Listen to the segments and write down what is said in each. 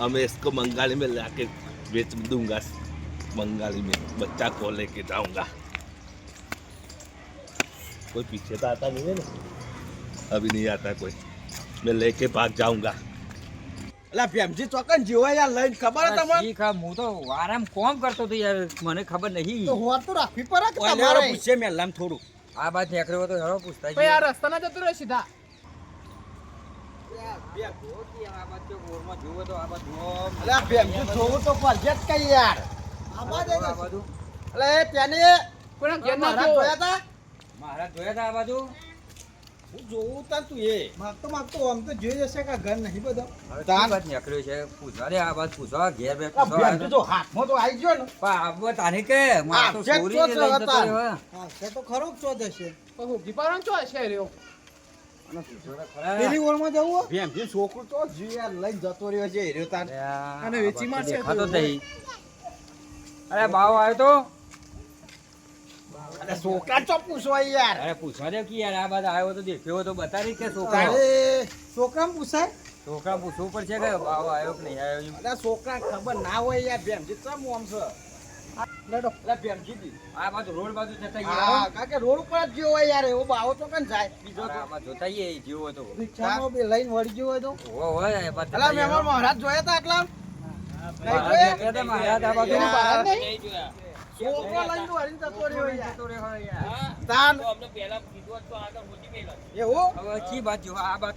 हमें इसको बंगाली में लाके बेच दूंगा बंगाली में बच्चा को लेके जाऊंगा कोई पीछे तो आता नहीं है ना अभी नहीं आता कोई मैं लेके भाग जाऊंगा એટલે ભેમજી ચોકન જીવો યાર લઈને ખબર હે તમને ઠીક હા, હું તો આરામ કોમ કરતો હતો યાર મને ખબર નહીં તો હોર તો રાખવી પડે કે ઓલે તમારે પૂછે મેલામ થોડું આ બાદ નીકળ્યો તો હેરો પૂછતા ભાઈ આ રસ્તા ના જતો રહે સીધા મહારાજ જોયા તા? મહારાજ જોયા હતા આ બાજુ? હું જોવું તા તું એ. માગતો માગતો આમ તો જોઈ જશે કે ઘર નહીં બધો. તાન. કઈ નીકળ્યો છે? પૂછવા દે આ બાદ પૂછવા ઘેર બે પૂછવા તો હાથમાં તો આવી ગયો ને. પણ આ બાદ કે? મારે તો આ ચેક ચોરીને તો લઈને જતો રહ્યો. હા તો ખરો ચોદ હશે પણ ચો હશે રહ્યો ખરા. પેલી ઓળમાં જવું ભેમ ભેમ છોકરું તો જી યાર લઈને જતો રહ્યો છે હેર્યો તાર. અરે અને વેચી મારશે દેખાતો તો. અરે બાવ આવ્યો તો. અરે છોકરા ચો પૂછવા યાર? અરે પૂછવા દે કે યાર આ બાદ આવ્યો તો દેખ્યો તો બતાવી કે છોકરા તારે છોકરાને પૂછાય? છોકરા પૂછવું પડશે કે બાવ આવ્યો કે નહીં આવ્યો. અરે છોકરા ખબર ના હોય યાર ભેમજી ચમ ઓમ છે. લડો. એટલે ભેમજી દી આ બાજુ રોડ બાજુ જતા હા. યાર રોડ ઉપર જ ગયો યાર એવો બાવો તો કન જાય? બીજો તો. આમાં જોતા આઈએ જેવો હતો રિક્ષામાં બે લઈને વળી તો. ઓહો હોય એ બાદ અલા જતા મહારાજ જોયા તા એટલા મહારાજ દેખ્યા તા મહારાજ આ બાજુ. યાર. નહીં? તો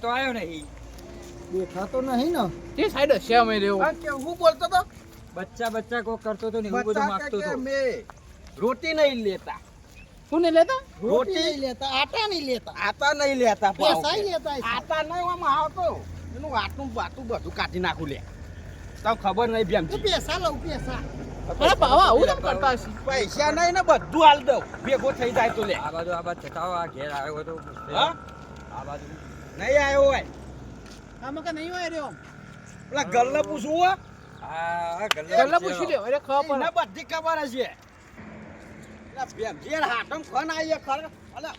તો નહીં. દેખાતો નહીં ને. તે સાઈડ હશે અમે રહ્યો. કે હું બોલતો તો બચ્ચા બચ્ચા કોક કરતો તો ને એવું બધું માંગતો તો. મે રોટી નહીં લેતા. હું નહીં લેતા? રોટી નહીં લેતા આટા નહીં લેતા. આટા નહીં લેતા પૈસા લેતા આટા નહીં આમાં આવતો. એનું વાટું બાટું બધું કાઢી નાખું લે. તો ખબર નહીં બેમ તું પૈસા લઉં પૈસા. અરે બાવા આવું તમે કરતા હશે? પૈસા નહીં ને બધું હાલ દઉં. ભેગો થઈ જાય તો લે. આ બાજુ આ બાજુ જતા આ ઘેર આવ્યો તો હા? આ બાજુ. નહીં આવ્યો હોય. આમાં કે નહીં હોય રહ્યો પેલા ગલ્લે પૂછવું હોય ગલ્લે. પૂછી લ્યો એટલે ખબર એને પડે. બધી ખબર એટલે ભેમજી યાર હાથમ ફોન આવી ખર. અલા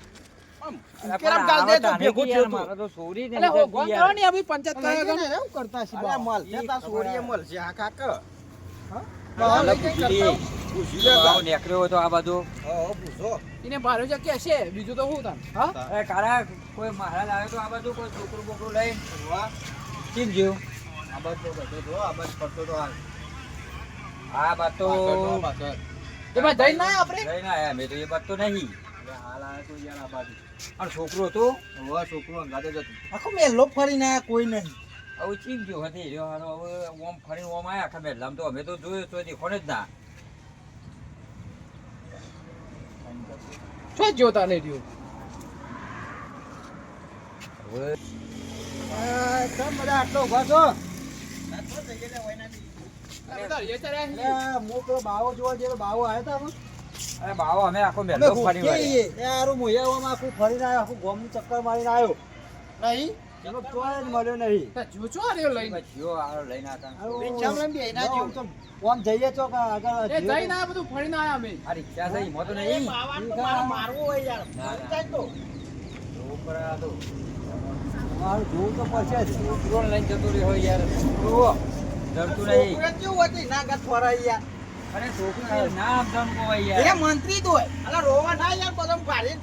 અરે કેરમ ગાલ દે તો ભેગું થયું મારે તો સોરી ને. કરો ને? પંચાયત કરે કરતા છે અલા તા આ કાક. લે. લે બાજુ. હા પૂછો. એને ભારે જ કે બીજું તો હા કોઈ મહારાજ આવ્યો તો આ બાજુ કોઈ છોકરું બોકરું લઈ. જ્યું. આ બસ તો બધો જો આ કરતો તો હાલ. આ બાદ તો એમાં જઈ ના આપણે? લઈને આયા મેં તો એ બાદ તો નહીં. છોકરો હતો? છોકરો અંગાતે જ હતું. આખો મેલો ફરીને આયા કોઈ નહીં. હવે ચીમ ગયો હતી રહ્યો હવે ઓમ ફરીને ઓમ આયા આખા તો અમે તો જોયું તો દેખો ને જ ના. શું જોતા નહીં રહ્યો હવે તમે બધા આટલો ઊભા છો? મોકલો મળ્યો નહીં. જો લઈને જીઓ હારો લઈને આતા ના જ્યો. તો ના બધું અમે આ રિક્ષા મારે હોય યાર ના, મારું જોવું તો પડશે જ. લઈને જતો રહ્યો યાર. જુઓ, ડરતું નહીં. કેવું હતી? ના ગત ફરાય યાર અરે છોકરું ના આમ તેમ કહવાય એ મંત્રી તો અલા રોવા ના યાર બધા ભારે.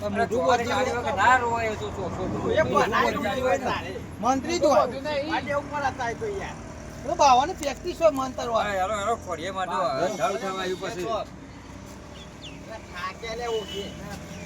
તમને મોટું જોવાને બધું કાઢી વગર ના રોવાય એ તો. છો- છોકરું એ બનાય એટલું રૂપિયો હોય તારે મંત્રી તો હોય. બધું નહીં. આજે ઉપર હતા તો યાર. પેલો બાવાની પ્રેક્ટિસ હોય મંતર હેલો હેલો ખોડીએ માટે. ઢાળ થવા આવ્યું પછી થાકે ઓકે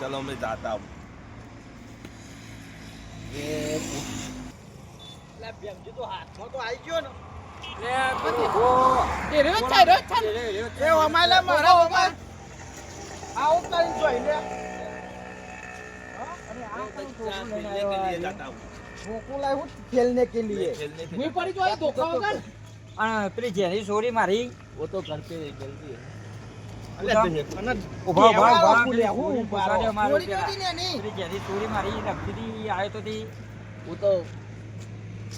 ચલો मैं जाता हूँ खेलने के लिए मैं पड़ी जो धोखा होगा पेली जेरी सोरी मारी वो तो घर पे खेलती है ઉભા ઉભા ઉભા લેવું, પેલી લેવું, છોરી ઉભા પૂછાડે રહો. મારું ચોરી પેલા. કરી ને એની. પેલી જેની છોરી મારી રખતી આવ્યો તો તી वो तो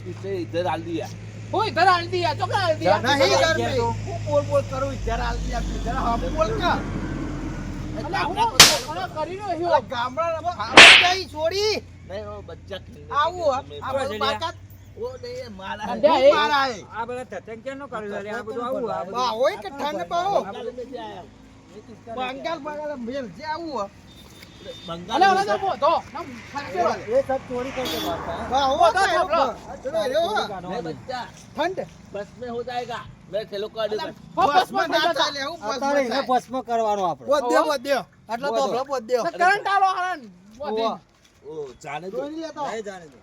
इसे इधर डाल दिया હું ઇધર આલ દિયા ચોકડા આલ દિયા નહીં ઘર ઘર पे. पे. હું બોલ બોલ કરું જરા આલતી આપી જરા હા બોલ કા અલે હું કોણ કરી રહ્યો અલા, છું ગામડાના ફાવે ગઈ છોડી नहीं वो बच्चा खेलने આવું के આ समय આ में- બધું બાકાત वो नहीं है मारा है अड्डा હું है। મારા હે આ બધા ધતંગ કેમ નો કર્યું લે? આ બધું આવું આ બા બધું હોય કે ઠંડ પાહો बंगाल में से आया हूँ। બંગાળ બંગાળ મેલ જે આવું હો. बंगाल અલે में ઓલા તો से- બોધો નમ ખાચેલો ये सब चोरी करके भागता है બા હો બોધો તો એવું છોકરો. બા. ચલો રહ્યો હો. नहीं बच्चा ઠંડ बस में हो जाएगा मैं खेलो का અલા, ફોકસ બસમાં માં ના જતા ચાલે, એવું અત્યારે એને બસમાં ભસ્મ કરવાનો આપણે થાય. બોધ દ્યો, બોધ દ્યો. આટલો તો બોધો. ભલો બોધ દ્યો. કરંટ આલો હરણ બોધી ઓવા. वो जाने दो જોઈ લેતો. નહીં જાણે તો.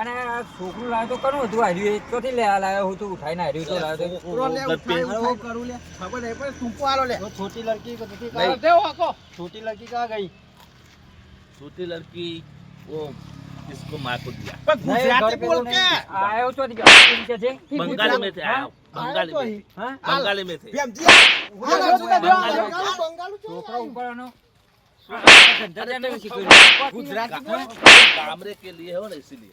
અને આ છોકરું લાવ્યો તો કનું હતું હાર્યું એ ચોથી લે લાવ્યો હું તો ઉઠાઈને હાર્યું તો લાવ્યો તો. પૂરો લે, घर पे ઉઠાઈ, ઉઠાઈ કરું લે. ખબર નહીં પડે, ટૂંકો આલો લે. वो छोटी लड़की को देखी नहीं। कहाँ દેવો આકો छोटी लड़की कहाँ गई छोटी लड़की वो किसको मार को दिया પણ ગુજરાતી નહીં, ઘર બોલ પેલું કે. નહીં. આયો ચોથી ગયો. કેમ કે છે? बंगाली में थे आया हूँ, આયો बंगाली તો में અહીં. હા? बंगाली में थे ભેમજી. હા, હા, જોતા બંગાળ, દેવા, બંગાળ, બંગાળ ચોરી છોકરો આવ્યું. ઉપરનો. ધંધા તેને શીખવ્યું. ગુજરાતી બોલ. कैमरे के लिए हो ना इसीलिए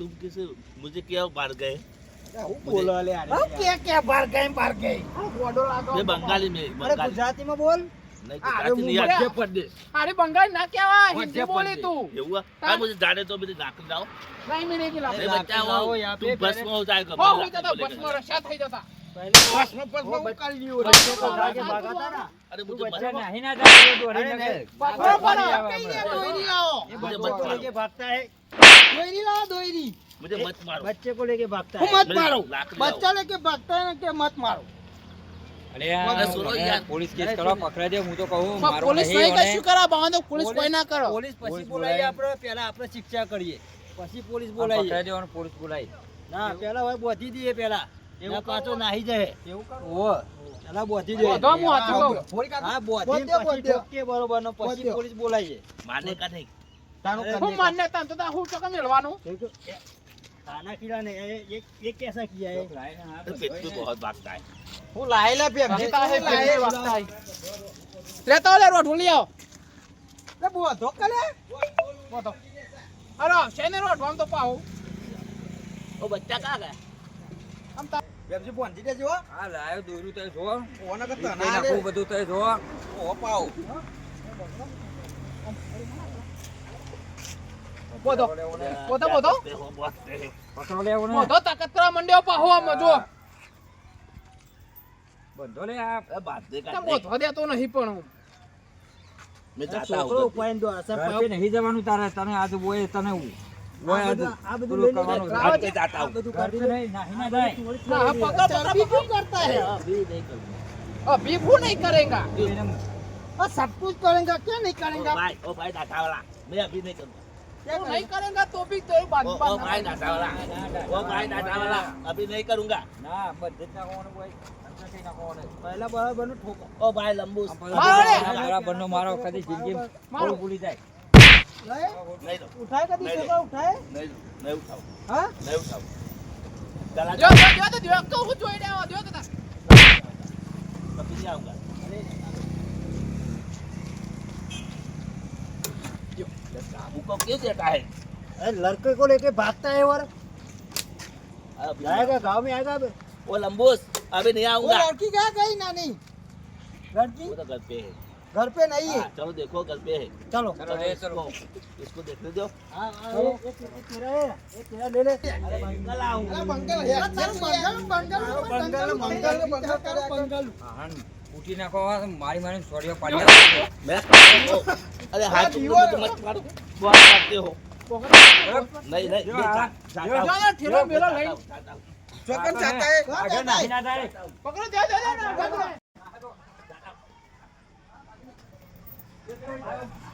तुम किसे मुझे क्यों मार गए હું બોલો લે આને. હું કે કે બાર ગઈ બાર ગઈ ગોડો લાગો मैं बंगाली में અરે बंगाली ગુજરાતીમાં બોલ नहीं अरे गुजराती नहीं मुंबई- आते पढ़ दे અરે બંગાળ ના કહેવાય वो હિન્દી जब पढ़ બોલી दे। તું ये हुआ हाँ मुझे जाने दो मेरी नाक जाओ નહીં મિલેગી नहीं લાગે बच्चा लाओ, वो यहाँ तुम पे बस में हो जाएगा હો मैं હોય लाके જતા बोलेगा। બસમાં રશા થઈ જતા બસમાં બસમાં હું કરી લીધું રે. बच्चे को भागे भागा था ना अरे તું मुझे બચ્ચા मत- નાહી ના જાય તો દોડી અરે નાખે. નહીં. બસમાં ફરી પણ આવે કઈ ને આપણે. દોયરી લાવો ये मुझे बच्चे मत को मारो। लेके भागता है દોયરી લાવો દોયરી मुझे मत मारो बच्चे को लेके भागता હું है મત मेरी મારો लाकड़ी लाओ। બચ્ચા લે કે ભાગતા હોય ને કે મત મારો અરે આ અરે સુનો મને યાર. પોલીસ કેસ કરવા પકડાઈ દે હું તો કહું પણ મારો પોલીસ નહીં નહીં અને- કશું કરા બાંધો પોલીસ કોઈ ના કરો પોલીસ પછી પોલીસ બોલાવીએ બોલાય. આપણે પહેલા આપણે શિક્ષા કરીએ પછી પોલીસ આ બોલાવીએ પકડાઈ દેવાનું પોલીસ બોલાય ના પહેલા હવે બોધી દઈએ પહેલા એવું પાછો નાહી જાય. એવું ઓ અલા બોધી દે બોધો હું હાથું થોડી હા બોધી પછી ઓકે બરોબર નો પછી પોલીસ બોલાય છે. માને કા નહીં? તાનું હું માનને તાન તો હું તો કમ મેળવાનું તાના કિરા ને એક એક કેસા કિયા હે તો બહોત ભાગતા હે. હું લાયેલા પે જીતા હે પે ભાગતા હે. રે તો લે રોટ ભૂલી આવ. રે બોધો કલે બોધો. અરે શેને રોટ વામ પાઉ ઓ બચ્ચા કા ગયા? આમ બેબજી પહોંચી જજો હા બંધો લે આ બાદ કાઢ. દેતો નહીં પણ નહીં જવાનું તારે. તને આજે બોય તને હું. આ આજ બધું- આ બધું પેલું લઈને કરવાનું જાય. घर पे जाता આ हूँ બધું ઘર કરી પે દે. નહીં નાહી ના જાય ના હા, પકડો ચરબી પકડો क्यों करता है अभी नहीं करूँगा अभी वो नहीं करेगा એને और सब कुछ करेगा क्या नहीं ओ करेगा भाई ओ भाई डाटा वाला मैं अभी नहीं करूँगा क्या वो करेगा? नहीं करेगा तो भी तो बात ओ, ओ भाई डाटा वाला ओ भाई डाटा वाला अभी नहीं करूँगा ના બધે જ નાખવાનું બોય અંદર કઈ નાખવાનું पहला बराबर नु ठोको ओ भाई लंबू મારો રે. મારા બંનો મારો કદી જિંદગી મારો. ભૂલી જાય लाए? नहीं लो उठाए कभी नहीं, छोकरा उठाए नहीं लो नहीं उठाओ हाँ नहीं उठाओ चला जो जाओ जो जो जो तो હું જોઈ રહ્યો જો તો अभी नहीं आऊँगा ये काबू को क्यों देता है अरे लड़के को लेके भागता है और अभी जाएगा गांव में आएगा अब। वो लंबूस अभी नहीं वो आऊँगा लड़की क्या गई ना नहीं लड़की वो तो घर पे है घर पे नहीं है हाँ, चलो देखो घर पे है चलो ચલો એ ચલો इसको इसको देखने दो हाँ, हाँ, ये- ये ये तेरा है ये तेरा ले ले अरे बंगल आऊँ अरे बंगल है बंगल बंगल बंगल बंगल बंगल करे बंगल હા ઉઠી નાખો મારી મારી સોડિયો પાડી मैं ओ, अरे हाथ तुम लोग मुझे मत मारो बहुत मारते हो नहीं नहीं जो ये आ- जा- जाता Good day, guys.